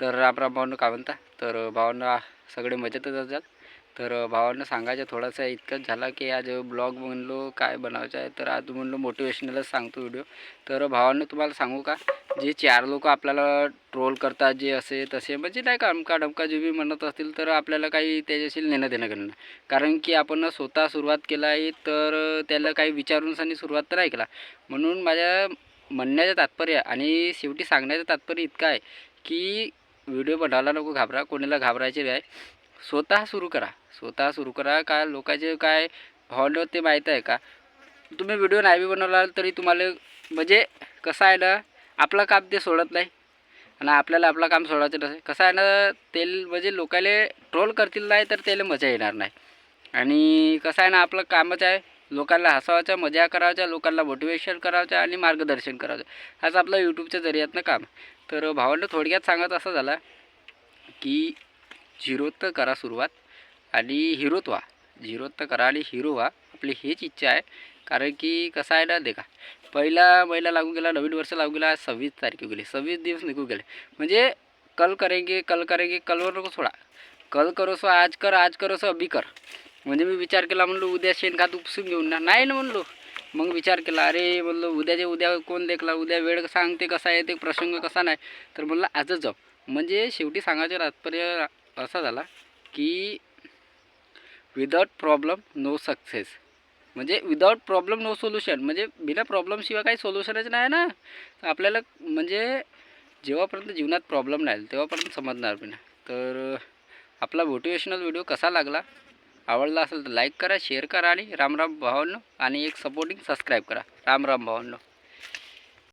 तर रामराम भावांनो काय म्हणता? तर भावांना सगळे मजेतच असतात तर भावांना सांगायचं थोडासा इतकंच झाला की आज ब्लॉग म्हणलो काय बनवायचं आहे तर आज म्हणलो मोटिवेशनलच सांगतो व्हिडिओ तर भावांना तुम्हाला सांगू का? जे चार लोक आपल्याला ट्रोल करतात जे असे तसे म्हणजे नाही का अमका डमका जे बी म्हणत असतील तर आपल्याला काही त्याच्याशी नेणं देणं करणं कारण की आपण स्वतः सुरुवात केला आहे तर त्याला काही विचारूनच आणि सुरुवात तर नाही केला म्हणून माझ्या म्हणण्याचं तात्पर्य आणि शेवटी सांगण्याचं तात्पर्य इतकं आहे की व्हिडिओ बनवायला नको घाबरा कोणाला घाबरायचे आहे स्वतः सुरू करा स्वतः सुरू करा. का लोकांचे काय हॉल ते माहीत आहे का? तुम्ही व्हिडिओ नाही बी बनवला तरी तुम्हाला म्हणजे कसं आहे ना आपलं काम ते सोडत नाही. आणि आपल्याला आपलं काम सोडायचं नसेल कसं आहे ना ते म्हणजे लोकाले ट्रोल करतील नाही तर त्याला मजा येणार नाही. आणि कसं आहे ना आपलं कामच आहे लोकांना हसवायचं मजा करायच्या लोकांना मोटिवेशन करायचं आणि मार्गदर्शन करायचं हाच आपलं यूट्यूबच्या जरियातनं काम. तर भावांना थोडक्यात सांगत असं झालं की झिरोत करा सुरुवात आणि हिरोत व्हा झिरोत तर करा आणि हिरो व्हा. आपली हीच इच्छा आहे. कारण की कसं आहे ना देखा पहिला महिना लागून गेला नवीन वर्ष लागून गेला सव्वीस तारीख गेली. सव्वीस दिवस निघून गेले. म्हणजे कल करेंगे कल करेंगे कलवर नको सोडा. कल करोसो आज कर आज करोसो अभी कर. म्हणजे मी विचार केला म्हणलो उद्या शेणखात उपसून घेऊन ना नाही ना म्हणलो. मग विचार केला अरे म्हणलो उद्याचे उद्या कोण देखला? उद्या वेळ सांगते कसा आहे ते प्रसंग कसा नाही. तर म्हणलं आजच जाऊ. म्हणजे शेवटी सांगायचं तात्पर्य असा झाला की विदाउट प्रॉब्लेम नो सक्सेस म्हणजे विदाऊट प्रॉब्लेम नो सोल्युशन म्हणजे बिना प्रॉब्लेमशिवाय काही सोल्युशनच नाही ना. तर आपल्याला म्हणजे जेव्हापर्यंत जीवनात प्रॉब्लेम नाही तेव्हापर्यंत समजणार बिना. तर आपला मोटिवेशनल व्हिडिओ कसा लागला? आवडला असेल तर लाईक करा शेअर करा आणि रामराम भावांनो आणि एक सपोर्टिंग सबस्क्राईब करा. रामराम भावांनो